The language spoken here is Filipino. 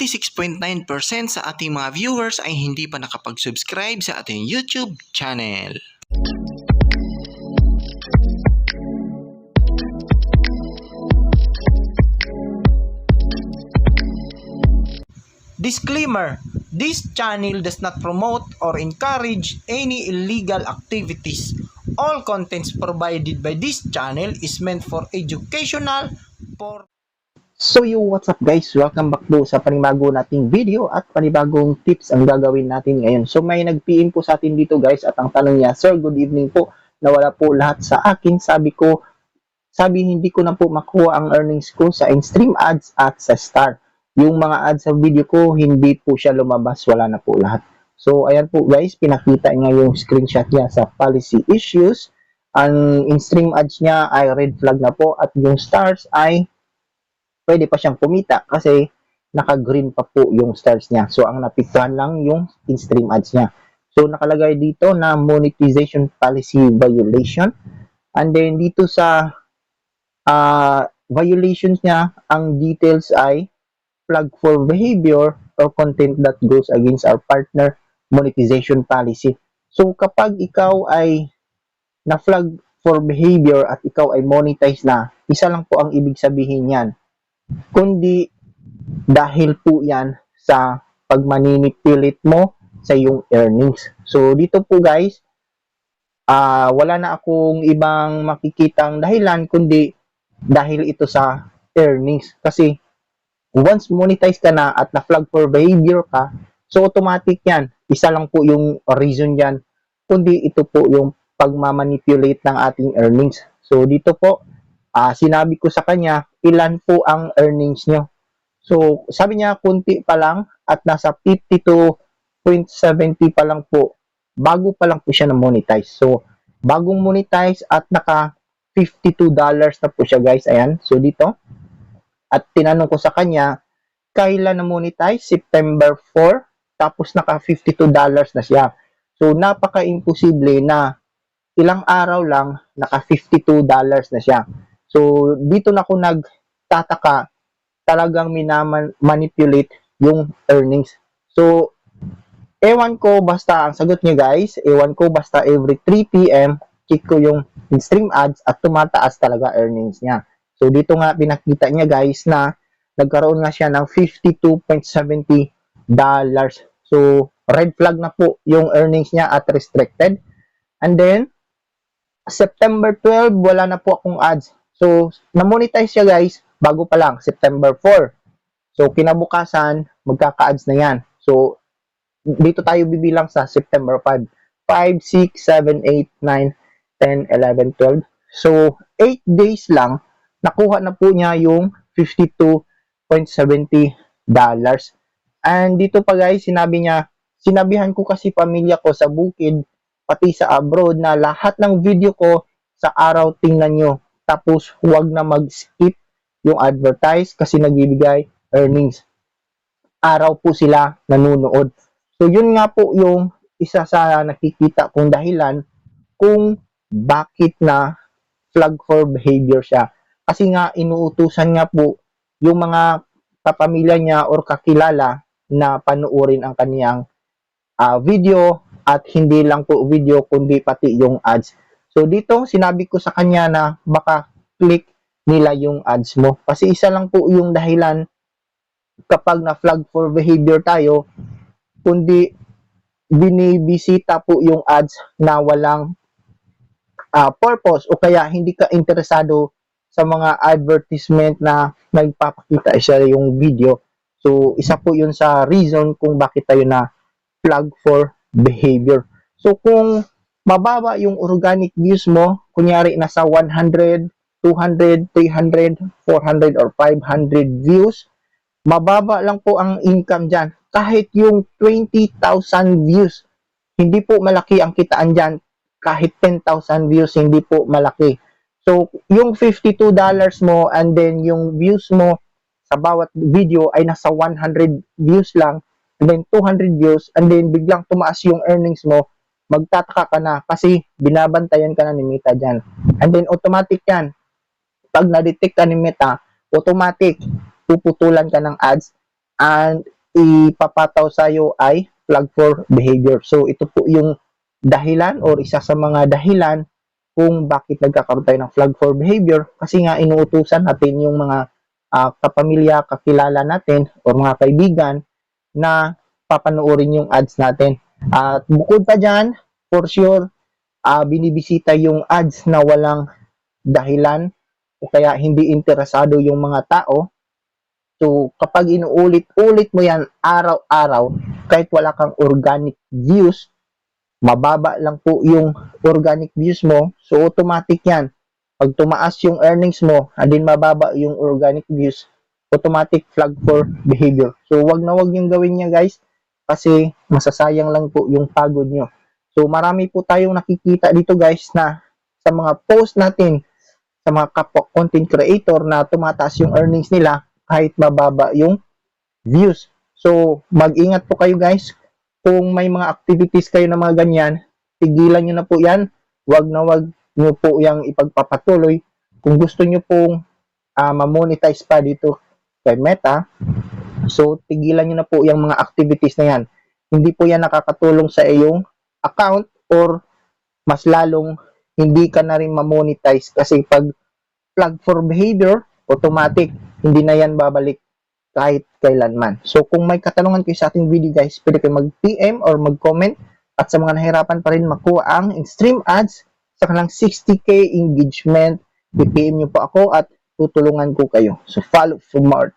96.9% sa ating mga viewers ay hindi pa nakapag-subscribe sa ating YouTube channel. Disclaimer This channel does not promote or encourage any illegal activities. All contents provided by this channel is meant for educational for So yo, what's up guys? Welcome back po sa panibago nating video at panibagong tips ang gagawin natin ngayon. So may nag-PM po sa atin dito guys at ang tanong niya, Sir, good evening po. Nawala po lahat sa akin. Sabi ko, sabi hindi ko na po makuha ang earnings ko sa in-stream ads at sa star. Yung mga ads sa video ko, hindi po siya lumabas. Wala na po lahat. So ayan po guys, pinakita niya yung screenshot niya sa policy issues. Ang in-stream ads niya ay red flag na po at yung stars ay pwede pa siyang kumita kasi naka-green pa po yung stars niya. So, ang napiktuhan lang yung in-stream ads niya. So, nakalagay dito na monetization policy violation. And then, dito sa uh, violations niya, ang details ay flag for behavior or content that goes against our partner monetization policy. So, kapag ikaw ay na-flag for behavior at ikaw ay monetize na, isa lang po ang ibig sabihin yan kundi dahil po yan sa pagmanipulate mo sa iyong earnings. So, dito po guys, ah wala na akong ibang makikitang dahilan kundi dahil ito sa earnings. Kasi once monetize ka na at na-flag for behavior ka, so automatic yan. Isa lang po yung reason yan, kundi ito po yung pagmamanipulate ng ating earnings. So, dito po, ah sinabi ko sa kanya, ilan po ang earnings nyo. So, sabi niya, kunti pa lang at nasa 52.70 pa lang po. Bago pa lang po siya na monetize. So, bagong monetize at naka $52 na po siya guys. Ayan. So, dito. At tinanong ko sa kanya, kailan na monetize? September 4. Tapos naka $52 na siya. So, napaka-imposible na ilang araw lang naka $52 na siya. So, dito na ako nagtataka, talagang minamanipulate yung earnings. So, ewan ko basta, ang sagot niyo guys, ewan ko basta every 3 p.m., check ko yung in-stream ads at tumataas talaga earnings niya. So, dito nga pinakita niya guys na nagkaroon nga siya ng $52.70 dollars. So, red flag na po yung earnings niya at restricted. And then, September 12, wala na po akong ads. So, na-monetize siya guys, bago pa lang, September 4. So, kinabukasan, magkaka-ads na yan. So, dito tayo bibilang sa September 5. 5, 6, 7, 8, 9, 10, 11, 12. So, 8 days lang, nakuha na po niya yung $52.70 dollars. And dito pa guys, sinabi niya, sinabihan ko kasi pamilya ko sa bukid, pati sa abroad, na lahat ng video ko sa araw tingnan nyo. Tapos, huwag na mag-skip yung advertise kasi nagbibigay earnings. Araw po sila nanonood. So, yun nga po yung isa sa nakikita kong dahilan kung bakit na flag for behavior siya. Kasi nga, inuutusan nga po yung mga kapamilya niya or kakilala na panuorin ang kaniyang ah, video at hindi lang po video kundi pati yung ads. So dito sinabi ko sa kanya na baka click nila yung ads mo. Kasi isa lang po yung dahilan kapag na flag for behavior tayo kundi binibisita po yung ads na walang ah, purpose o kaya hindi ka interesado sa mga advertisement na nagpapakita siya yung video. So, isa po yun sa reason kung bakit tayo na flag for behavior. So, kung mababa yung organic views mo, kunyari nasa 100, 200, 300, 400, or 500 views, mababa lang po ang income dyan. Kahit yung 20,000 views, hindi po malaki ang kitaan dyan. Kahit 10,000 views, hindi po malaki. So, yung $52 mo and then yung views mo sa bawat video ay nasa 100 views lang and then 200 views and then biglang tumaas yung earnings mo, magtataka ka na kasi binabantayan ka na ni Meta dyan. And then automatic yan. Pag na-detect ka ni Meta, automatic puputulan ka ng ads and ipapataw sa'yo ay flag for behavior. So, ito po yung dahilan or isa sa mga dahilan kung bakit nagkakaroon tayo ng flag for behavior kasi nga inuutusan natin yung mga ah, kapamilya, kakilala natin or mga kaibigan na papanoorin yung ads natin. At bukod pa dyan, for sure, ah, binibisita yung ads na walang dahilan o kaya hindi interesado yung mga tao. So, kapag inuulit-ulit mo yan araw-araw, kahit wala kang organic views, mababa lang po yung organic views mo, so automatic yan. Pag tumaas yung earnings mo, andin mababa yung organic views, automatic flag for behavior. So, wag na wag yung gawin niya guys, kasi masasayang lang po yung pagod nyo. So, marami po tayong nakikita dito guys na sa mga post natin, sa mga kapwa content creator na tumataas yung earnings nila kahit mababa yung views. So, mag-ingat po kayo guys. Kung may mga activities kayo na mga ganyan, tigilan nyo na po yan. Wag na wag nyo po yung ipagpapatuloy. Kung gusto nyo pong ah, ma-monetize pa dito kay Meta, so tigilan nyo na po yung mga activities na yan. Hindi po yan nakakatulong sa iyong account or mas lalong hindi ka na rin ma-monetize kasi pag flag for behavior, automatic, hindi na yan babalik kahit kailanman. So, kung may katanungan kayo sa ating video guys, pwede kayo mag-PM or mag-comment at sa mga nahirapan pa rin makuha ang stream ads sa kanilang 60k engagement, i-PM nyo po ako at tutulungan ko kayo. So, follow for more